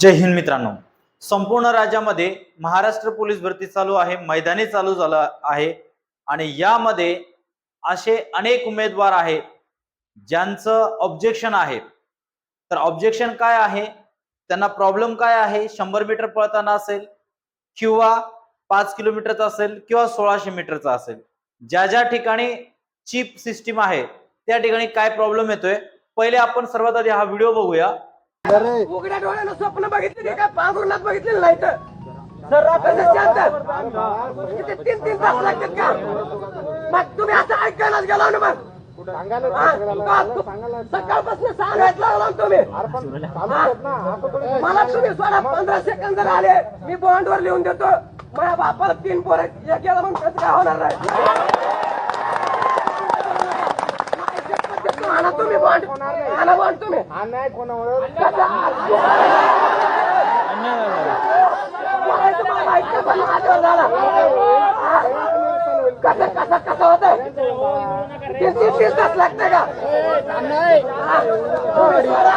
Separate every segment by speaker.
Speaker 1: जय हिंद मित्रांनो. संपूर्ण राज्यामध्ये महाराष्ट्र पोलीस भरती चालू आहे मैदानी चालू झालं आहे आणि यामध्ये असे अनेक उमेदवार आहेत ज्यांचं ऑब्जेक्शन आहे. तर ऑब्जेक्शन काय आहे? त्यांना प्रॉब्लेम काय आहे? शंभर मीटर पळताना असेल किंवा पाच किलोमीटरचा असेल किंवा सोळाशे मीटरचा असेल. ज्या ज्या ठिकाणी चीप सिस्टीम आहे त्या ठिकाणी काय प्रॉब्लेम येतोय? पहिले आपण सर्वात आधी हा व्हिडिओ बघूया.
Speaker 2: उघड्या डोळ्यानं स्वप्न बघितले काय पांघरुणात बघितलेलं नाही तर. तीन तीन तास लागतात का? मग तुम्ही असं ऐकायलाच गेला ना मग? का? सकाळपासून सांगायचं लागला तुम्ही? मला तुम्ही सोडा पंधरा सेकंद जर आले मी बॉन्ड वर लिहून देतो. माझ्या बापाला तीन पोर गेला म्हणून कसं काय होणार नाही? तुम्ही. बॉन्ड आणा बॉन्ड तुम्ही कसं कसं कसं होतं तीन तीन तीन तास लागते का? हा. तुम्ही सोडा.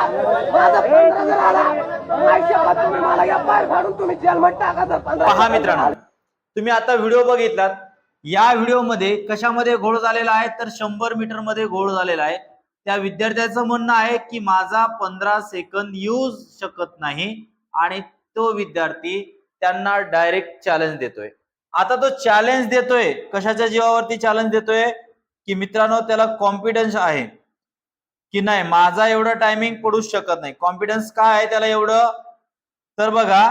Speaker 2: माझा पंधरा जर आला. आयुष्यात तुम्ही मला या पाय फाडून तुम्ही जेलमध्ये टाका जर पंधरा
Speaker 1: पहा मित्रांनो तुम्ही आता व्हिडिओ बघितलात. या व्हिडिओमध्ये कशामध्ये घोळ झालेला आहे? तर शंभर मीटरमध्ये घोळ झालेला आहे. त्या विद्यार्थ्याचं म्हणणं आहे की माझा पंधरा सेकंद येऊ शकत नाही आणि तो विद्यार्थी त्यांना डायरेक्ट चॅलेंज देतोय. आता तो चॅलेंज देतोय. कशाच्या जीवावरती चॅलेंज देतोय? की मित्रांनो त्याला कॉन्फिडन्स आहे. की नाही माझा एवढं टायमिंग पडूच शकत नाही. कॉन्फिडन्स काय आहे त्याला एवढं? तर बघा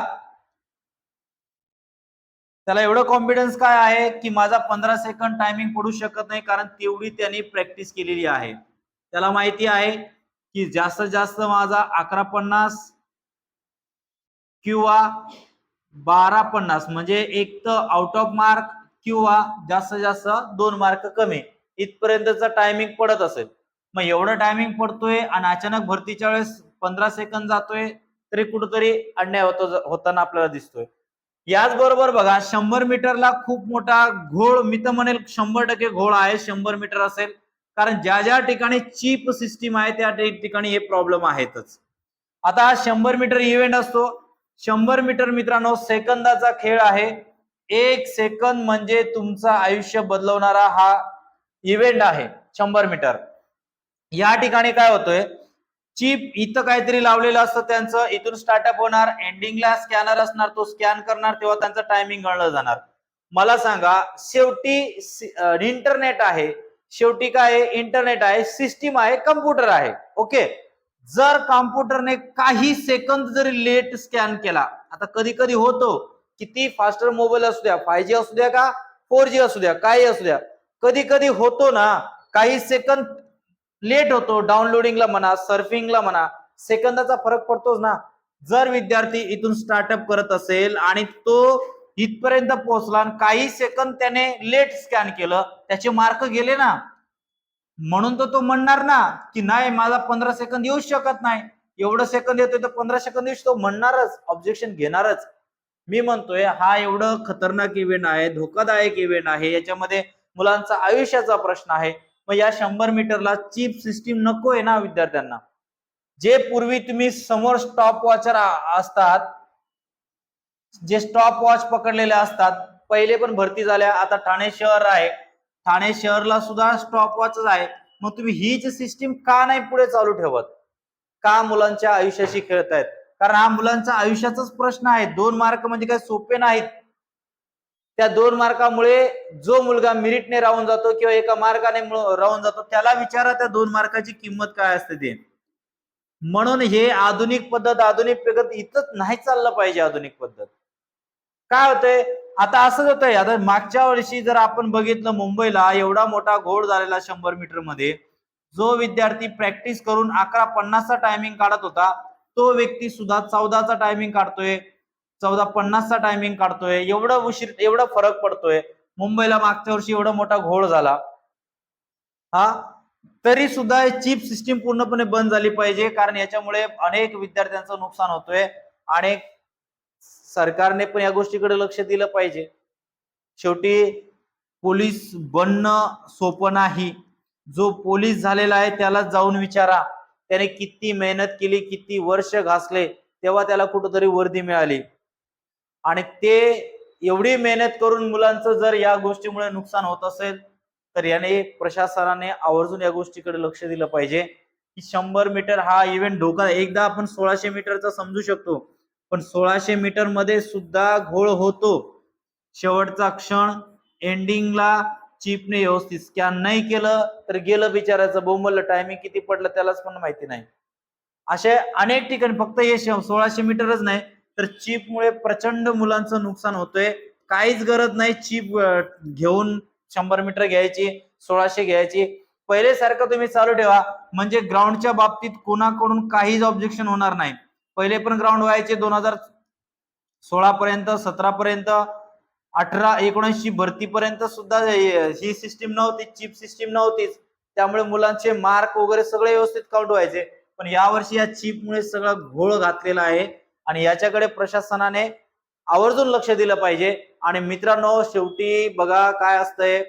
Speaker 1: त्याला एवढं कॉन्फिडन्स काय आहे की माझा पंधरा सेकंड टायमिंग पडू शकत नाही कारण तेवढी त्यांनी प्रॅक्टिस केलेली आहे. त्याला माहिती आहे की जास्तीत जास्त माझा अकरा पन्नास किंवा बारा पन्नास म्हणजे एक तर आउट ऑफ मार्क किंवा जास्तीत जास्त दोन मार्क कमी इथपर्यंतचा टायमिंग पडत असेल. मग एवढं टायमिंग पडतोय आणि अचानक भरतीच्या वेळेस पंधरा सेकंद जातोय तरी कुठंतरी अन्याय होतो होताना आपल्याला दिसतोय. याचबरोबर बघा शंभर मीटरला खूप मोठा घोळ मी तर म्हणेल शंभर टक्के घोळ आहे शंभर मीटर असेल कारण ज्या ज्या ठिकाणी चीप सिस्टीम आहे त्या ठिकाणी हे प्रॉब्लेम आहेतच. आता हा शंभर मीटर इव्हेंट असतो. शंभर मीटर मित्रांनो सेकंदाचा खेळ आहे. एक सेकंद म्हणजे तुमचं आयुष्य बदलवणारा हा इव्हेंट आहे शंभर मीटर. या ठिकाणी काय होतोय? चिप इथं काहीतरी लावलेलं असतं त्यांचं इथून स्टार्टअप होणार एंडिंगला स्कॅनर असणार तो स्कॅन करणार तेव्हा त्यांचं टायमिंग गणलं जाणार. मला सांगा शेवटी इंटरनेट आहे शेवटी काय आहे? इंटरनेट आहे सिस्टीम आहे कम्प्युटर आहे. ओके जर कॉम्प्युटरने काही सेकंद जरी लेट स्कॅन केला आता कधी कधी होतो किती फास्टर मोबाईल असू द्या फाय जी असू द्या का फोर जी असू द्या काही असू द्या. कधी कधी होतो ना काही सेकंद लेट होतो डाउनलोडिंगला म्हणा सर्फिंगला म्हणा सेकंदाचा फरक पडतोच ना. जर विद्यार्थी इथून स्टार्टअप करत असेल आणि तो इथपर्यंत पोहोचला आणि काही सेकंद त्याने लेट स्कॅन केलं. त्याचे मार्क गेले ना. म्हणून तर तो म्हणणार ना की नाही माझा पंधरा सेकंद येऊ शकत नाही. एवढं सेकंद येतोय तर पंधरा सेकंद येऊ तो म्हणणारच ऑब्जेक्शन घेणारच. मी म्हणतोय हा एवढं खतरनाक इव्हेंट आहे धोकादायक इव्हेंट आहे. याच्यामध्ये मुलांचा आयुष्याचा प्रश्न आहे. मग या शंभर मीटरला चीप सिस्टीम नको आहे ना विद्यार्थ्यांना. जे पूर्वी तुम्ही समोर स्टॉप वॉचर असतात जे स्टॉप वॉच पकडलेले असतात पहिले पण भरती झाल्या आता ठाणे शहर आहे. ठाणे शहरला सुद्धा स्टॉप वॉचच आहे. मग तुम्ही हीच सिस्टीम का नाही पुढे चालू ठेवत? का मुलांच्या आयुष्याशी खेळतायत? कारण हा मुलांचा आयुष्याचाच प्रश्न आहे. दोन मार्क म्हणजे काही सोपे नाहीत. त्या दोन मार्कामुळे जो मुलगा मिरिटने राहून जातो किंवा एका मार्काने राहून जातो त्याला विचारा त्या दोन मार्काची किंमत काय असते ते. म्हणून हे आधुनिक पद्धत आधुनिक प्रगत इथंच नाही चाललं पाहिजे आधुनिक पद्धत. काय होतंय? आता असंच होतंय आता मागच्या वर्षी जर आपण बघितलं मुंबईला एवढा मोठा घोड झालेला शंभर मीटरमध्ये जो विद्यार्थी प्रॅक्टिस करून अकरा पन्नासचा टायमिंग काढत होता तो व्यक्ती सुद्धा चौदाचा टायमिंग काढतोय चौदा पन्नासचा टायमिंग काढतोय एवढं उशीर एवढा फरक पडतोय. मुंबईला मागच्या वर्षी एवढा मोठा घोळ झाला. हा? तरी सुद्धा चीप सिस्टीम पूर्णपणे बंद झाली पाहिजे कारण याच्यामुळे अनेक विद्यार्थ्यांचं नुकसान होतोय अनेक सरकारने पण या गोष्टीकडे लक्ष दिलं पाहिजे. शेवटी पोलीस बनणं सोपं नाही. जो पोलीस झालेला आहे त्याला जाऊन विचारा. त्याने किती मेहनत केली किती वर्ष घासले तेव्हा त्याला कुठंतरी वर्दी मिळाली. आणि ते एवढी मेहनत करून मुलांचं जर या गोष्टीमुळे नुकसान होत असेल तर याने प्रशासनाने आवर्जून या गोष्टीकडे लक्ष दिलं पाहिजे. की शंभर मीटर हा इव्हेंट धोका एकदा आपण सोळाशे मीटरचा समजू शकतो. पण सोळाशे मीटरमध्ये सुद्धा घोळ होतो. शेवटचा क्षण एंडिंगला चिपने व्यवस्थित स्कॅन नाही केलं तर गेलं बिचारायचं बोंबल टायमिंग किती पडलं त्यालाच पण माहिती नाही. असे अनेक ठिकाणी फक्त हे सोळाशे मीटरच नाही तर चिपमुळे प्रचंड मुलांचं नुकसान होतंय. काहीच गरज नाही चिप घेऊन शंभर मीटर घ्यायची सोळाशे घ्यायची. पहिले सारखं तुम्ही चालू ठेवा म्हणजे ग्राउंडच्या बाबतीत कोणाकडून काहीच ऑब्जेक्शन होणार नाही. पहिले पण ग्राउंड व्हायचे दोन हजार सोळा पर्यंत सतरा पर्यंत अठरा एकोणऐंशी भरतीपर्यंत सुद्धा ही सिस्टीम नव्हती चिप सिस्टीम नव्हतीच. त्यामुळे मुलांचे मार्क वगैरे सगळे व्यवस्थित काउंट व्हायचे. पण यावर्षी या चिपमुळे सगळा घोळ घातलेला आहे. आणि याच्याकडे प्रशासनाने आवर्जून लक्ष दिलं पाहिजे. आणि मित्रांनो शेवटी बघा काय असतंय.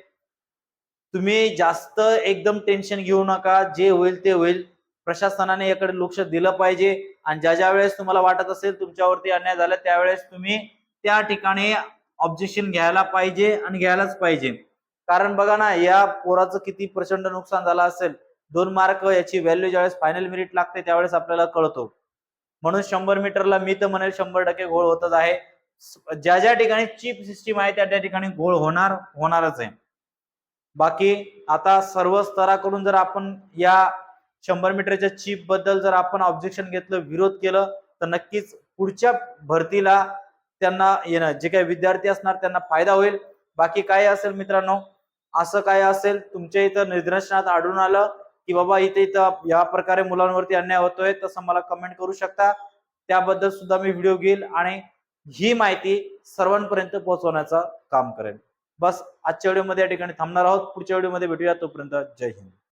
Speaker 1: तुम्ही जास्त एकदम टेन्शन घेऊ नका. जे होईल ते होईल. प्रशासनाने याकडे लक्ष दिलं पाहिजे. आणि ज्या ज्या वेळेस तुम्हाला वाटत असेल तुमच्यावरती अन्याय झाला त्यावेळेस तुम्ही त्या ठिकाणी ऑब्जेक्शन घ्यायला पाहिजे आणि घ्यायलाच पाहिजे. कारण बघा ना या पोराचं किती प्रचंड नुकसान झालं असेल. दोन मार्क याची व्हॅल्यू ज्यावेळेस फायनल मेरिट लागते त्यावेळेस आपल्याला कळतो. म्हणून शंभर मीटरला मी तर म्हणेल शंभर टक्के घोळ होतच आहे. ज्या ज्या ठिकाणी चीप सिस्टीम आहे त्या त्या ठिकाणी घोळ होणार होणारच आहे. बाकी आता सर्व स्तराकडून जर आपण या शंभर मीटरच्या चीपबद्दल जर आपण ऑब्जेक्शन घेतलं विरोध केलं तर नक्कीच पुढच्या भरतीला त्यांना येणं जे काही विद्यार्थी असणार त्यांना फायदा होईल. बाकी काय असेल मित्रांनो? असं काय असेल तुमच्या इथं निदर्शनात आढळून आलं की बाबा इथे इथं या प्रकारे मुलांवरती अन्याय होतोय तसं मला कमेंट करू शकता. त्याबद्दल सुद्धा मी व्हिडिओ घेईल आणि ही माहिती सर्वांपर्यंत पोहोचवण्याचं काम करेल बस आजच्या व्हिडिओमध्ये या ठिकाणी थांबणार आहोत. पुढच्या व्हिडिओमध्ये भेटूया. तोपर्यंत जय हिंद.